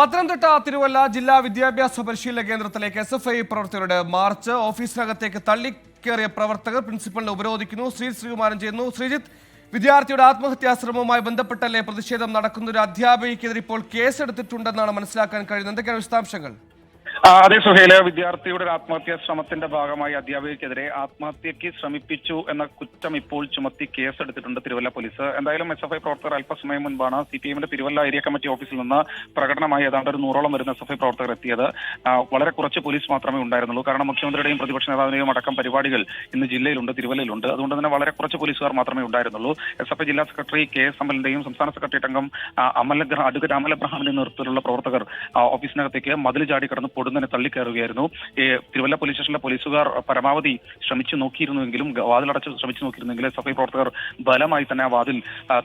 പത്തനംതിട്ട തിരുവല്ല ജില്ലാ വിദ്യാഭ്യാസ പരിശീലന കേന്ദ്രത്തിലേക്ക് എസ് എഫ് ഐ പ്രവർത്തകരുടെ മാർച്ച് ഓഫീസിനകത്തേക്ക് തള്ളിക്കേറിയ പ്രവർത്തകർ പ്രിൻസിപ്പലിനെ ഉപരോധിക്കുന്നു. ശ്രീ ശ്രീകുമാരൻ ചെയ്യുന്നു. ശ്രീജിത്ത് വിദ്യാർത്ഥിയുടെ ആത്മഹത്യാ ശ്രമവുമായി ബന്ധപ്പെട്ടല്ലേ പ്രതിഷേധം നടക്കുന്ന ഒരു അധ്യാപികയ്ക്കെതിരെ ഇപ്പോൾ കേസെടുത്തിട്ടുണ്ടെന്നാണ് മനസ്സിലാക്കാൻ കഴിയുന്നത്. എന്തൊക്കെയാണ് വിശദാംശങ്ങൾ? അതെ സുഹേല വിദ്യാർത്ഥിയുടെ ഒരു ആത്മഹത്യാ ശ്രമത്തിന്റെ ഭാഗമായി അധ്യാപികക്കെതിരെ ആത്മഹത്യക്ക് ശ്രമിപ്പിച്ചു എന്ന കുറ്റം ഇപ്പോൾ ചുമത്തി കേസെടുത്തിട്ടുണ്ട് തിരുവല്ല പോലീസ്. എന്തായാലും എസ് എഫ് ഐ പ്രവർത്തകർ അല്പസമയം മുൻപാണ് സി പി എമ്മിന്റെ തിരുവല്ല ഏരിയ കമ്മിറ്റി ഓഫീസിൽ നിന്ന് പ്രകടനമായി ഏതാണ്ട് ഒരു നൂറോളം വരുന്ന എസ് എഫ് ഐ പ്രവർത്തകർ എത്തിയത്. വളരെ കുറച്ച് പോലീസ് മാത്രമേ ഉണ്ടായിരുന്നുള്ളൂ. കാരണം മുഖ്യമന്ത്രിയുടെയും പ്രതിപക്ഷ നേതാവിന്റെയും അടക്കം പരിപാടികൾ ഇന്ന് ജില്ലയിലുണ്ട് തിരുവല്ലയിലുണ്ട്. അതുകൊണ്ട് തന്നെ വളരെ കുറച്ച് പോലീസുകാർ മാത്രമേ ഉണ്ടായിരുന്നുള്ളൂ. എസ് എഫ് ഐ ജില്ലാ സെക്രട്ടറി കെ എസ് അമലിന്റെയും സംസ്ഥാന സെക്രട്ടറി അംഗം അമൽ അഡ്വക്കേറ്റ് അമൽ അബ്രഹാമിന്റെ നേതൃത്വത്തിലുള്ള പ്രവർത്തകർ ഓഫീസിനകത്തേക്ക് മതിൽ ചാടി കടന്ന് പൊടുന്നതിനെ തള്ളിക്കയറുകയായിരുന്നു. ഈ തിരുവല്ല പോലീസ് സ്റ്റേഷനിലെ പോലീസുകാർ പരമാവധി ശ്രമിച്ചു നോക്കിയിരുന്നുവെങ്കിലും വാതിലടച്ച് ശ്രമിച്ചു നോക്കിയിരുന്നെങ്കിലും സഫൈ പ്രവർത്തകർ ബലമായി തന്നെ ആ വാതിൽ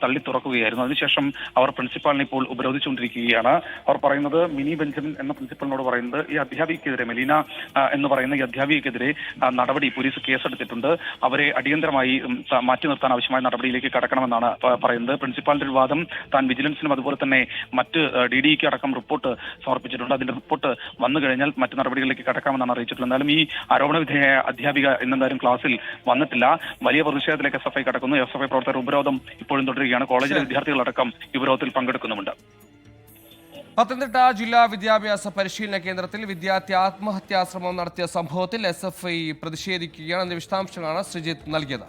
തള്ളി തുറക്കുകയായിരുന്നു. അതിനുശേഷം അവർ പ്രിൻസിപ്പാളിനെ ഇപ്പോൾ ഉപരോധിച്ചുകൊണ്ടിരിക്കുകയാണ്. അവർ പറയുന്നത് മിനി ബെഞ്ചമിൻ എന്ന പ്രിൻസിപ്പലിനോട് പറയുന്നത് ഈ അധ്യാപികയ്ക്കെതിരെ മെലീന എന്ന് പറയുന്ന ഈ അധ്യാപികയ്ക്കെതിരെ ആ, നടപടി പോലീസ് കേസെടുത്തിട്ടുണ്ട്. അവരെ അടിയന്തരമായി മാറ്റി നിർത്താൻ ആവശ്യമായ നടപടിയിലേക്ക് കടക്കണമെന്നാണ് പറയുന്നത്. പ്രിൻസിപ്പാളിന്റെ ഒരു വാദം താൻ വിജിലൻസിനും അതുപോലെ തന്നെ മറ്റ് ഡി ഡിക്ക് അടക്കം റിപ്പോർട്ട് സമർപ്പിച്ചിട്ടുണ്ട്. അതിന്റെ റിപ്പോർട്ട് വന്നു കഴിഞ്ഞാൽ മറ്റ് നടപടികളിലേക്ക് കടക്കാമെന്നാണ് അറിയിച്ചിട്ടുള്ളത്. എന്തായാലും ഈ ആരോപണ വിധേയ അധ്യാപിക ഇന്നെന്തായാലും ക്ലാസ്സിൽ വന്നിട്ടില്ല. വലിയ പ്രതിഷേധത്തിലേക്ക് എസ് എഫ് ഐ കടക്കുന്നു. എസ് എഫ് ഐ പ്രവർത്തകർ ഉപരോധം ഇപ്പോഴും തുടരുകയാണ്. കോളേജിലെ വിദ്യാർത്ഥികളടക്കം ഈ ഉപരോധത്തിൽ പങ്കെടുക്കുന്നുമുണ്ട്. പത്തനംതിട്ട ജില്ലാ വിദ്യാഭ്യാസ പരിശീലന കേന്ദ്രത്തിൽ വിദ്യാർത്ഥി ആത്മഹത്യാശ്രമം നടത്തിയ സംഭവത്തിൽ എസ് എഫ് ഐ പ്രതിഷേധിക്കുകയാണ്. എന്ന വിശദാംശങ്ങളാണ് ശ്രീജിത്ത് നൽകിയത്.